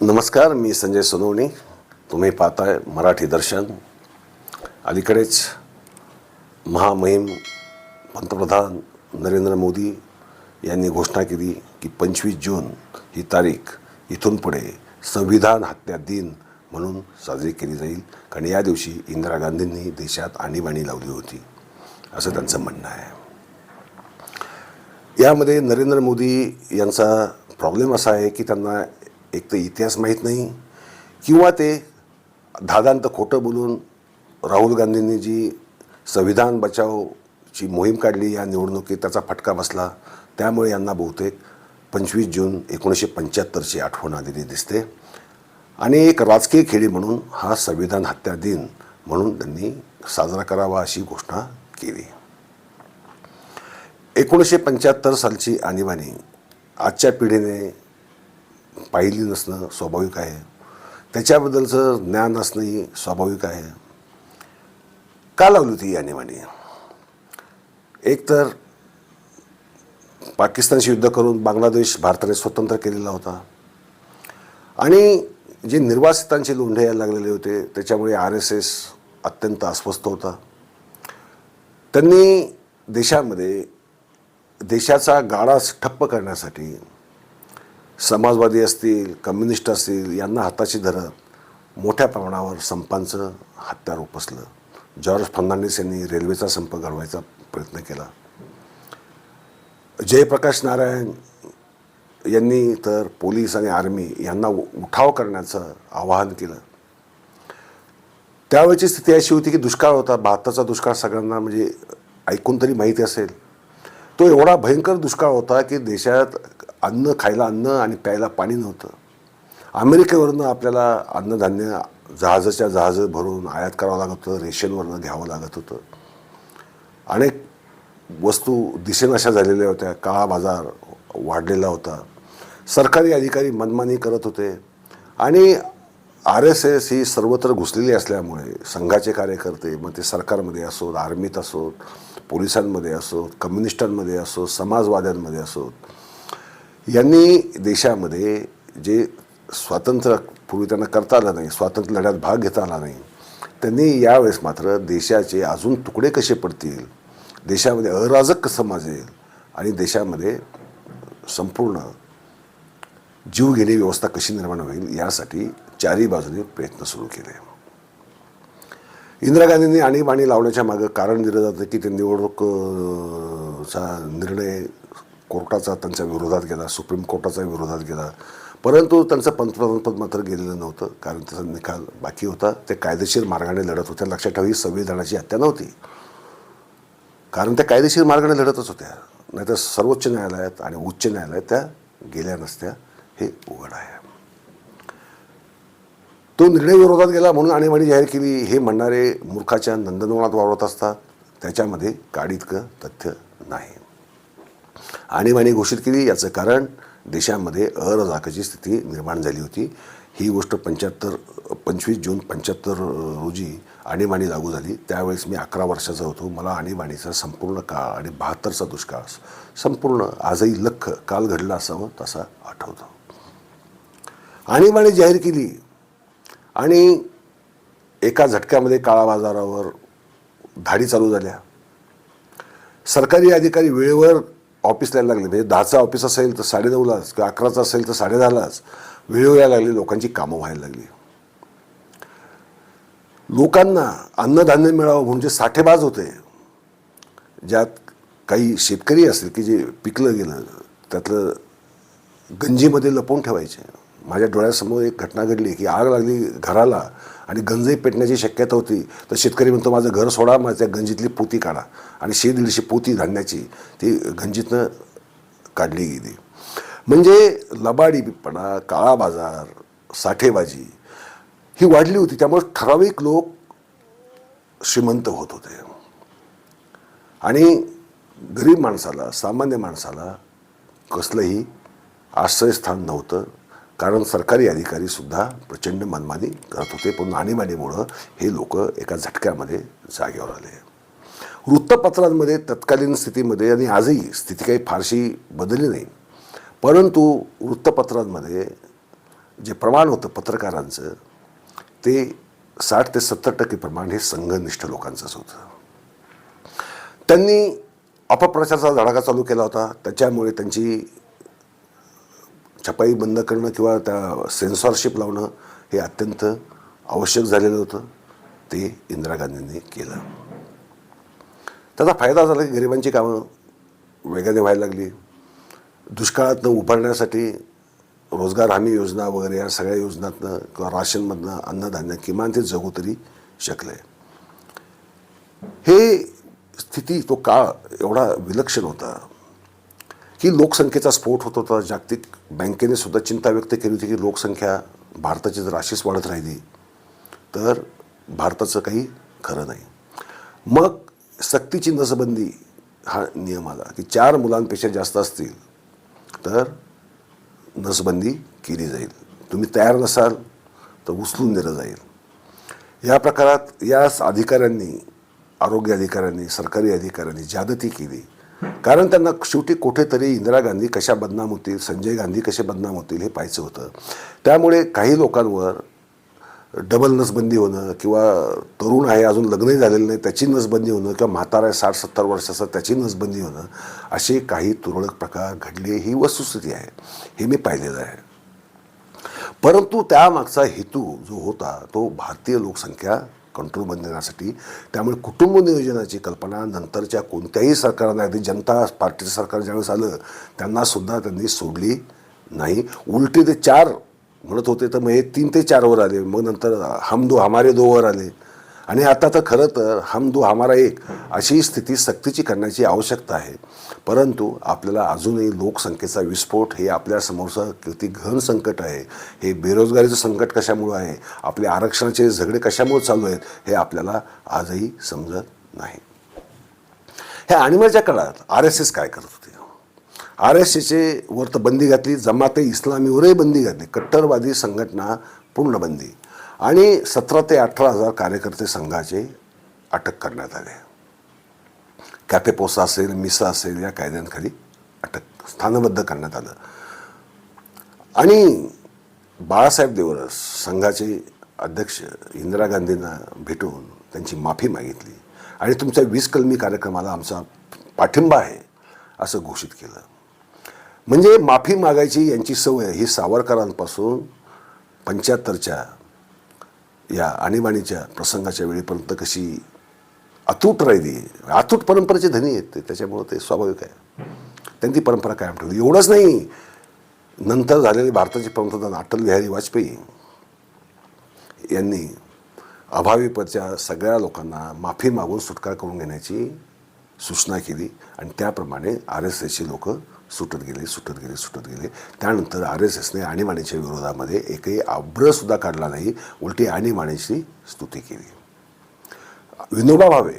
नमस्कार मी संजय सोनवणी. तुम्ही पाहताय मराठी दर्शन. अलीकडेच महामहिम पंतप्रधान नरेंद्र मोदी यांनी घोषणा केली की पंचवीस जून ही तारीख इथून पुढे संविधान हत्या दिन म्हणून साजरी केली जाईल. कारण या दिवशी इंदिरा गांधींनी देशात आणीबाणी लावली होती. असं त्यांचं म्हणणं आहे. यामध्ये नरेंद्र मोदी यांचा प्रॉब्लेम असा आहे की त्यांना एक तर इतिहास माहीत नाही किंवा ते धादांत खोटं बोलून राहुल गांधींनी जी संविधान बचावची मोहीम काढली या निवडणुकीत त्याचा फटका बसला त्यामुळे यांना बहुतेक पंचवीस जून एकोणीसशे पंच्याहत्तरची आठवण आलेली दिसते. आणि एक राजकीय खेळी म्हणून हा संविधान हत्या दिन म्हणून त्यांनी साजरा करावा अशी घोषणा केली. एकोणीसशे पंच्याहत्तर सालची आणीबाणी आजच्या पिढीने पाहिली नसणं स्वाभाविक आहे. त्याच्याबद्दलचं ज्ञान असणंही स्वाभाविक आहे. का लावली होती ही आणीबाणी? एक तर पाकिस्तानशी युद्ध करून बांगलादेश भारताने स्वतंत्र केलेला होता. आणि जे निर्वासितांचे लोंढे यायला लागलेले होते त्याच्यामुळे आर एस एस अत्यंत अस्वस्थ होता. त्यांनी देशामध्ये देशाचा गाडा ठप्प करण्यासाठी समाजवादी असतील कम्युनिस्ट असतील यांना हाताशी धरत मोठ्या प्रमाणावर संपांचं हत्यार उपसलं जॉर्ज फर्नांडिस यांनी रेल्वेचा संप घडवायचा प्रयत्न केला. जयप्रकाश नारायण यांनी तर पोलीस आणि आर्मी यांना उ- उठाव करण्याचं आवाहन केलं. त्यावेळची स्थिती अशी होती की दुष्काळ होता. भारताचा दुष्काळ सगळ्यांना म्हणजे ऐकून तरी माहिती असेल. तो एवढा भयंकर दुष्काळ होता की देशात अन्न खायला अन्न आणि प्यायला पाणी नव्हतं. अमेरिकेवरनं आपल्याला अन्नधान्य जहाजाच्या जहाजं भरून आयात करावं लागत होतं रेशनवरनं घ्यावं लागत होतं. अनेक वस्तू दिसेनाशा झालेल्या होत्या काळा बाजार वाढलेला होता. सरकारी अधिकारी मनमानी करत होते आणि आर एस एस ही सर्वत्र घुसलेली असल्यामुळे संघाचे कार्यकर्ते मग ते सरकारमध्ये असोत आर्मीत असोत पोलिसांमध्ये असोत कम्युनिस्टांमध्ये असोत समाजवाद्यांमध्ये असोत यांनी देशामध्ये जे स्वातंत्र्य पूर्वी त्यांना करता आलं नाही स्वातंत्र्य लढ्यात भाग घेता आला नाही त्यांनी यावेळेस मात्र देशाचे अजून तुकडे कसे पडतील देशामध्ये अराजक कसं माजेल आणि देशामध्ये संपूर्ण जीव घेणे व्यवस्था कशी निर्माण होईल यासाठी चारही बाजूने प्रयत्न सुरू केले. इंदिरा गांधींनी आणीबाणी लावण्याच्या मागं कारण दिलं जातं की ते निवडणूक निर्णय कोर्टाचा त्यांच्या विरोधात गेला सुप्रीम कोर्टाचा विरोधात गेला. परंतु त्यांचं पंतप्रधानपद मात्र गेलेलं नव्हतं कारण त्याचा निकाल बाकी होता. ते कायदेशीर मार्गाने लढत होत्या. लक्षात ठेवा ही संविधानाची हत्या नव्हती. कारण त्या कायदेशीर मार्गाने लढतच होत्या. नाहीतर सर्वोच्च न्यायालयात आणि उच्च न्यायालयात त्या गेल्या नसत्या. हे उघड आहे. तो निर्णय विरोधात गेला म्हणून आणीबाणी जाहीर केली. हे म्हणणारे मूर्खाच्या नंदनवनात वावरत असतात. त्याच्यामध्ये काडीतकं तथ्य नाही. आणीबाणी घोषित केली. याचं कारण देशामध्ये अरजाकाची स्थिती निर्माण झाली होती. ही गोष्ट पंच्याहत्तर पंचवीस जून पंच्याहत्तर रोजी आणीबाणी लागू झाली. त्यावेळेस मी अकरा वर्षाचा होतो. मला आणीबाणीचा संपूर्ण काळ आणि बहात्तरचा दुष्काळ संपूर्ण आजही लख काल घडला असावं तसा आठवतो. आणीबाणी जाहीर केली आणि एका झटक्यामध्ये काळा बाजारावर धाडी चालू झाल्या. सरकारी अधिकारी वेळेवर ऑफिसला यायला लागले. म्हणजे दहाचं ऑफिस असेल तर साडेनऊलाच किंवा अकराचं असेल तर साडेदहालाच वेळेवर यायला लागली लोकांची कामं व्हायला लागली. लोकांना अन्नधान्य मिळावं म्हणजे साठेबाज होते ज्यात काही शेतकरी असतील की जे पिकलं गेलं त्यातलं गंजीमध्ये लपवून ठेवायचे. माझ्या डोळ्यासमोर एक घटना घडली की आग लागली घराला आणि गंजही पेटण्याची शक्यता होती. तर शेतकरी म्हणतो माझं घर सोडा माझ्या गंजीतली पोती काढा. आणि शे दीडशे पोती धान्याची ती गंजीतनं काढली गेली. म्हणजे लबाडीपणा काळा बाजार साठेबाजी ही वाढली होती. त्यामुळे ठराविक लोक श्रीमंत होत होते. आणि गरीब माणसाला सामान्य माणसाला कसलंही आश्रयस्थान नव्हतं. कारण सरकारी अधिकारीसुद्धा प्रचंड मनमानी करत होते पण आणीबाणीमुळं हे लोक एका झटक्यामध्ये जागेवर आले. वृत्तपत्रांमध्ये तत्कालीन स्थितीमध्ये आणि आजही स्थिती काही फारशी बदलली नाही. परंतु वृत्तपत्रांमध्ये जे प्रमाण होतं पत्रकारांचं ते साठ ते सत्तर टक्के प्रमाण हे संघनिष्ठ लोकांचंच होतं. त्यांनी अपप्रचाराचा धडाका चालू केला होता. त्याच्यामुळे त्यांची छपाई बंद करणं किंवा त्या सेन्सॉरशिप लावणं हे अत्यंत आवश्यक झालेलं होतं. ते इंदिरा गांधींनी केलं. त्याचा फायदा झाला की गरिबांची कामं वेगाने व्हायला लागली. दुष्काळातनं उभारण्यासाठी रोजगार हमी योजना वगैरे या सगळ्या योजनातनं किंवा राशनमधनं अन्नधान्य किमान ते जगू तरी शकले. हे स्थिती तो काळ एवढा विलक्षण होता. की लोकसंख्येचा स्फोट होत होता. जागतिक बँकेने सुद्धा चिंता व्यक्त केली होती की लोकसंख्या भारताची जर अशीच वाढत राहिली तर भारताचं काही खरं नाही. मग सक्तीची नसबंदी हा नियम आला की चार मुलांपेक्षा जास्त असतील तर नसबंदी केली जाईल. तुम्ही तयार नसाल तर उचलून दिलं जाईल. या प्रकारात या अधिकाऱ्यांनी आरोग्य अधिकाऱ्यांनी सरकारी अधिकाऱ्यांनी जादती केली. कारण त्यांना शेवटी कुठेतरी इंदिरा गांधी कशा बदनाम होतील संजय गांधी कसे बदनाम होतील हे पाहायचं होतं. त्यामुळे काही लोकांवर डबल नसबंदी होणं किंवा तरुण आहे अजून लग्नही झालेलं नाही त्याची नसबंदी होणं किंवा म्हातारा आहे साठ सत्तर वर्षाचा त्याची नसबंदी होणं असे काही तुरळक प्रकार घडले ही वस्तुस्थिती आहे. हे मी पाहिलेलं आहे. परंतु त्यामागचा हेतू जो होता तो भारतीय लोकसंख्या कंट्रोलमध्ये नेण्यासाठी त्यामुळे कुटुंब नियोजनाची कल्पना नंतरच्या कोणत्याही सरकारनं अगदी जनता पार्टीचं सरकार ज्यावेळेस आलं त्यांना सुद्धा त्यांनी सोडली नाही. उलटे ते चार म्हणत होते तर मग हे तीन ते चारवर आले. मग नंतर हम दो हमारे दोवर आले. आणि आता तर खरं तर हम दू हमारा एक अशी स्थिती सक्तीची करण्याची आवश्यकता आहे. परंतु आपल्याला अजूनही लोकसंख्येचा विस्फोट हे आपल्यासमोरचं किती घन संकट आहे. हे बेरोजगारीचं संकट कशामुळं आहे? आपले आरक्षणाचे झगडे कशामुळे चालू आहेत? हे आपल्याला आजही समजत नाही. ह्या आणीबाणीच्या काळात आर एस एस काय करत होते? आर एस एसचे वर तर बंदी घातली जमाते इस्लामीवरही बंदी घातली. कट्टरवादी संघटना पूर्ण बंदी आणि सतरा ते अठरा हजार कार्यकर्ते संघाचे अटक करण्यात आले. कॅपेपोसा असेल मिसा असेल या कायद्यांखाली अटक स्थानबद्ध करण्यात आलं. आणि बाळासाहेब देवरस संघाचे अध्यक्ष इंदिरा गांधींना भेटून त्यांची माफी मागितली. आणि तुमच्या वीस कलमी कार्यक्रमाला आमचा पाठिंबा आहे असं घोषित केलं. म्हणजे माफी मागायची यांची सवय ही सावरकरांपासून पंच्याहत्तरच्या या आणीबाणीच्या प्रसंगाच्या वेळेपर्यंत कशी अतूट राहिली अतूट परंपरेचे धनी आहेत ते त्याच्यामुळं ते स्वाभाविक आहे. त्यांनी ती परंपरा कायम ठेवली. एवढंच नाही नंतर झालेले भारताचे पंतप्रधान अटल बिहारी वाजपेयी यांनी अभाविपच्या सगळ्या लोकांना माफी मागून सुटका करून घेण्याची सूचना केली आणि त्याप्रमाणे आर एस एसची लोकं सुटत गेले सुटत गेले सुटत गेले. त्यानंतर आर एस एसने आणीबाणीच्या विरोधामध्ये एकही आब्रसुद्धा काढला नाही उलटी आणीबाणीची स्तुती केली. विनोबा भावे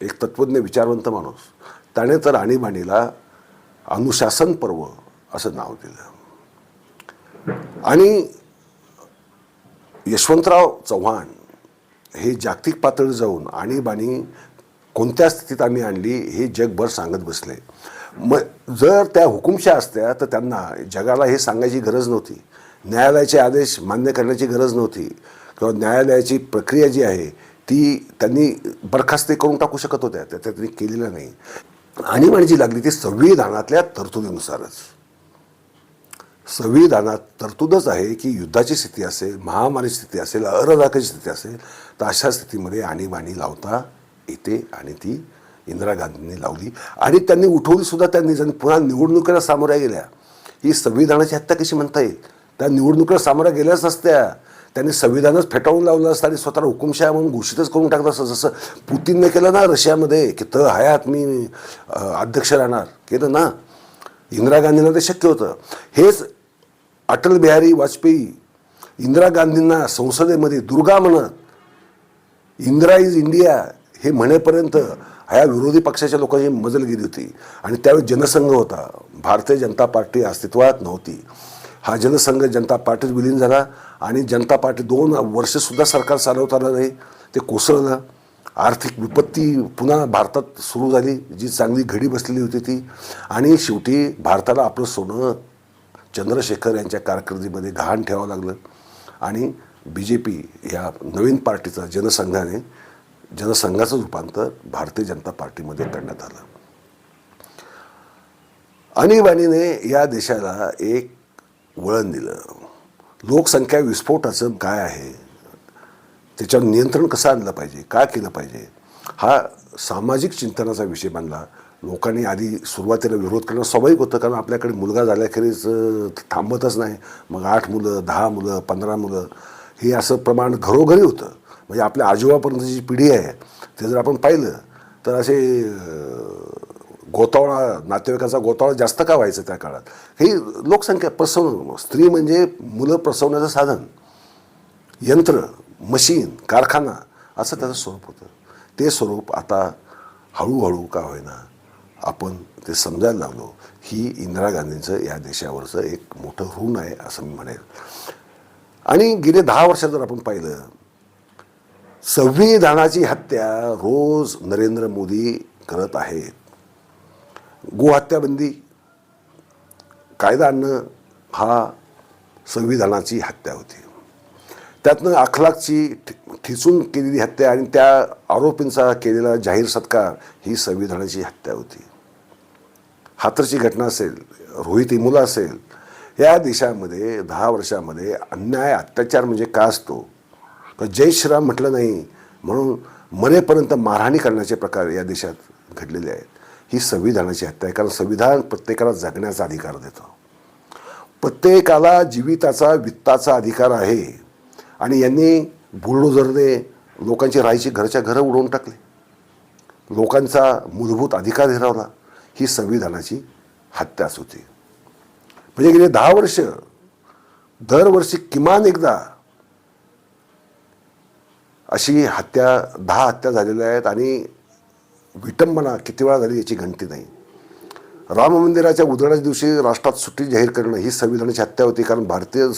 एक तत्वज्ञ विचारवंत माणूस त्याने तर आणीबाणीला अनुशासन पर्व असं नाव दिलं. आणि यशवंतराव चव्हाण हे जागतिक पातळी जाऊन आणीबाणी कोणत्या स्थितीत आम्ही आणली हे जगभर सांगत बसले. मग जर त्या हुकुमशा असत्या तर त्यांना जगाला हे सांगायची गरज नव्हती. न्यायालयाचे आदेश मान्य करण्याची गरज नव्हती. किंवा न्यायालयाची प्रक्रिया जी आहे ती त्यांनी बरखास्त करून टाकू शकत होत्या त्या त्यांनी केलेलं नाही. आणीबाणी जी लागली ती संविधानातल्या तरतुदीनुसारच. संविधानात तरतूदच आहे की युद्धाची स्थिती असेल महामारी स्थिती असेल अरदाखाची स्थिती असेल तर अशा स्थितीमध्ये आणीबाणी लावता येते आणि ती इंदिरा गांधींनी लावली. आणि त्यांनी उठवली सुद्धा त्यांनी पुन्हा निवडणुकीला सामोऱ्या गेल्या. ही संविधानाची हत्या कशी म्हणता येईल? त्या निवडणुकीला सामोऱ्या गेल्याच नसत्या. त्यांनी संविधानच फेटाळून लावलं असतं आणि स्वतःला हुकुमशाह म्हणून घोषितच करून टाकलं असतं. जसं पुतीनने केलं ना रशियामध्ये की त हयात मी अध्यक्ष राहणार. केलं ना? इंदिरा गांधींना ते शक्य होतं. हेच अटल बिहारी वाजपेयी इंदिरा गांधींना संसदेमध्ये दुर्गा म्हणत इंदिरा इज इंडिया हे म्हणेपर्यंत ह्या विरोधी पक्षाच्या लोकांची मजल गेली होती. आणि त्यावेळी जनसंघ होता. भारतीय जनता पार्टी अस्तित्वात नव्हती. हा जनसंघ जनता पार्टीत विलीन झाला आणि जनता पार्टी दोन वर्षसुद्धा सरकार चालवता आलं नाही ते कोसळलं. आर्थिक विपत्ती पुन्हा भारतात सुरू झाली. जी चांगली घडी बसलेली होती ती. आणि शेवटी भारताला आपलं सोनं चंद्रशेखर यांच्या कारकिर्दीमध्ये गहाण ठेवावं लागलं. आणि बी जे पी ह्या नवीन पार्टीचा जनसंघाने जनसंघाचं रूपांतर भारतीय जनता पार्टीमध्ये करण्यात आलं. आणीबाणीने या देशाला एक वळण दिलं. लोकसंख्या विस्फोटाचं काय आहे? त्याच्यावर नियंत्रण कसं आणलं पाहिजे? काय केलं पाहिजे? हा सामाजिक चिंतनाचा विषय मानला लोकांनी आधी सुरुवातीला विरोध करणं स्वाभाविक होतं कारण आपल्याकडे मुलगा झाल्याखेरीज थांबतच नाही. मग आठ मुलं दहा मुलं पंधरा मुलं हे असं प्रमाण घरोघरी होतं. म्हणजे आपल्या आजोबापर्यंतची जी पिढी आहे ते जर आपण पाहिलं तर असे गोतावळा नातेवाईकाचा गोतावळा जास्त का व्हायचं त्या काळात? ही लोकसंख्या प्रसव स्त्री म्हणजे मुलं प्रसवण्याचं साधन. यंत्र मशीन कारखाना असं त्याचं स्वरूप होतं. ते स्वरूप आता हळूहळू का होईना आपण ते समजायला लागलो. ही इंदिरा गांधींचं या देशावरचं एक मोठं ऋण आहे असं मी म्हणेल आणि गेले दहा वर्षात जर आपण पाहिलं संविधानाची हत्या रोज नरेंद्र मोदी करत आहेत. गोहत्याबंदी कायदा आणणं हा संविधानाची हत्या होती. त्यातनं अखलाकची ठिसून केलेली हत्या आणि त्या आरोपींचा केलेला जाहीर सत्कार ही संविधानाची हत्या होती. हातरची घटना असेल रोहित इमुला असेल या देशामध्ये दहा वर्षामध्ये अन्याय अत्याचार म्हणजे का असतो? जय श्रीराम म्हटलं नाही म्हणून मरेपर्यंत मारहाणी करण्याचे प्रकार या देशात घडलेले आहेत. ही संविधानाची हत्या आहे कारण संविधान प्रत्येकाला जगण्याचा अधिकार देतो. प्रत्येकाला जीविताचा वित्ताचा अधिकार आहे. आणि यांनी बुलडोझरने लोकांची राहायची घरच्या घरं उडवून टाकले. लोकांचा मूलभूत अधिकार हिरावला. ही संविधानाची हत्याच होती म्हणजे गेले दहा वर्ष दरवर्षी किमान एकदा अशी हत्या दहा हत्या झालेल्या आहेत आणि विटंबना किती वेळा झाली याची गणती नाही. राम मंदिराच्या उद्घाटनाच्या दिवशी राष्ट्रात सुट्टी जाहीर करणं ही संविधानाची हत्या होती कारण भारतीय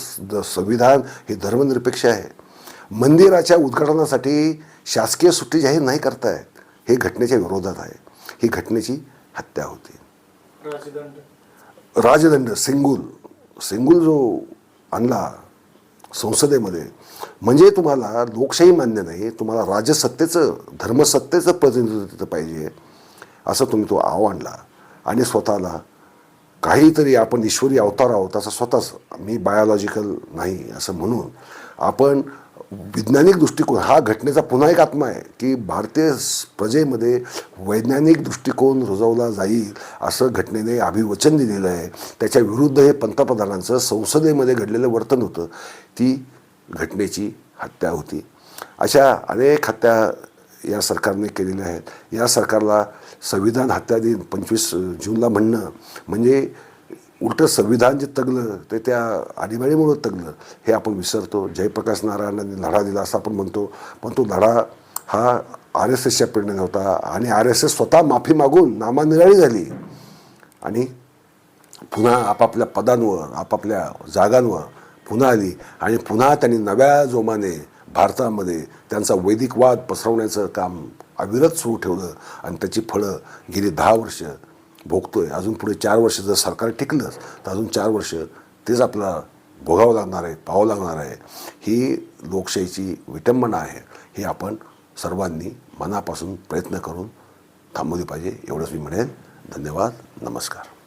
संविधान हे धर्मनिरपेक्ष आहे. मंदिराच्या उद्घाटनासाठी शासकीय सुट्टी जाहीर नाही करतायत हे घटनेच्या विरोधात आहे. ही घटनेची हत्या होती. राजदंड. राजदंड सिंगूल. सिंगूल जो आणला संसदेमध्ये म्हणजे तुम्हाला लोकशाही मान्य नाही तुम्हाला राजसत्तेचं धर्मसत्तेचं प्रतिनिधित्व पाहिजे असं तुम्ही तो आव आणला. आणि स्वतःला काहीतरी आपण ईश्वरी अवतार आहोत असं स्वतःच मी बायोलॉजिकल नाही असं म्हणून आपण वैज्ञानिक दृष्टिकोन हा घटनेचा पुन्हा एक आत्मा आहे की भारतीय प्रजेमध्ये वैज्ञानिक दृष्टिकोन रुजवला जाईल असं घटनेने अभिवचन दिलेलं आहे. त्याच्या विरुद्ध हे पंतप्रधानांचं संसदेमध्ये घडलेलं वर्तन होतं. ती घटनेची हत्या होती. अशा अनेक हत्या या सरकारने केलेल्या आहेत. या सरकारला संविधान हत्या दिन पंचवीस जूनला म्हणणं म्हणजे उलटं संविधान जे तगलं ते त्या आणीबाणीमुळं तगलं हे आपण विसरतो. जयप्रकाश नारायणांनी लढा दिला असं आपण म्हणतो. पण तो लढा हा आर एस एसच्या प्रेरणेने होता आणि आर एस एस स्वतः माफी मागून नामानिराळी झाली. आणि पुन्हा आपापल्या पदांवर आपापल्या जागांवर पुन्हा आली आणि पुन्हा त्यांनी नव्या जोमाने भारतामध्ये त्यांचा वैदिक वाद पसरवण्याचं काम अविरत सुरू ठेवलं आणि त्याची फळं गेली दहा वर्ष भोगतोय. अजून पुढे चार वर्ष जर सरकार टिकलंच तर अजून चार वर्ष तेच आपल्याला भोगावं लागणार आहे पाहावं लागणार आहे. ही लोकशाहीची विटंबना आहे. हे आपण सर्वांनी मनापासून प्रयत्न करून थांबवली पाहिजे. एवढंच मी म्हणेन. धन्यवाद. नमस्कार.